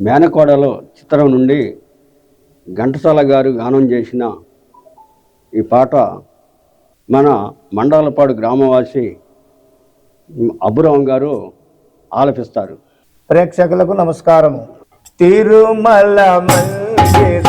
మేనకోడలో చిత్రం నుండి ఘంటసాల గారు గానం చేసిన ఈ పాట మన మండలపాడు గ్రామవాసి అబురాం గారు ఆలపిస్తారు. ప్రేక్షకులకు నమస్కారము. తిరుమల మందిర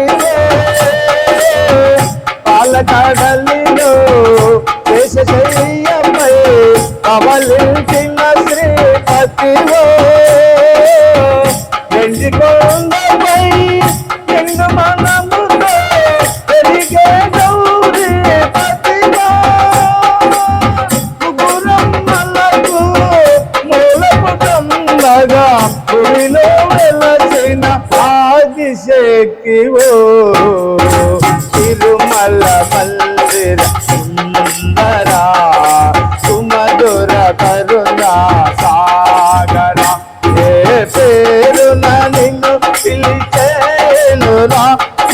అవలించిన శ్రీపతివే పాలకడలిలో దేశ శ్రీపతివో. ఎండి ఎండు మనముతో పెరిగే గౌరీ పతివా. గురమ్మలకు మూలపుటంబగా పురిలో వెలసిన ఆదిశక్తివో తిరుమల మల్లిర సుందర సుమధుర కరుణ సాగర. ఏ పేరున నిన్ను పిలిచేనురా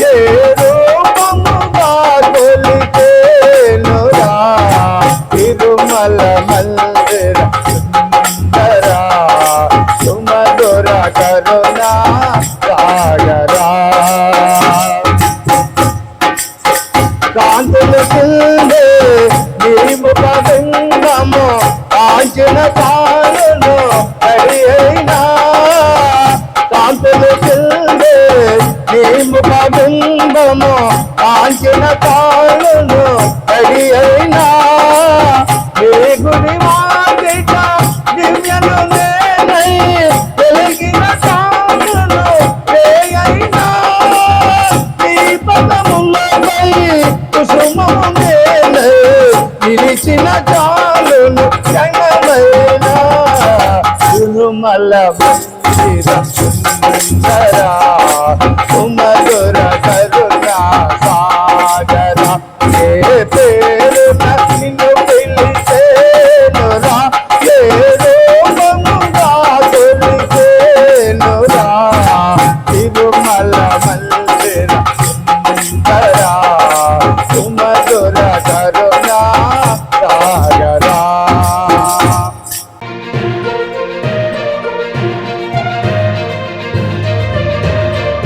ఏ రూపముగా కొలిచేనురా తిరుమల మల్లిర కాంతులు నీ ముఖ కాంచిన కాలును అడి అయినా. కాంతులు కిందే నీ ముఖ కాంచిన కాలును అడి అయినా. నీ గుడి చేసిన చాలును సంగమైన తిరుమల సుందరా. కుమధుర కరుణా సాగర.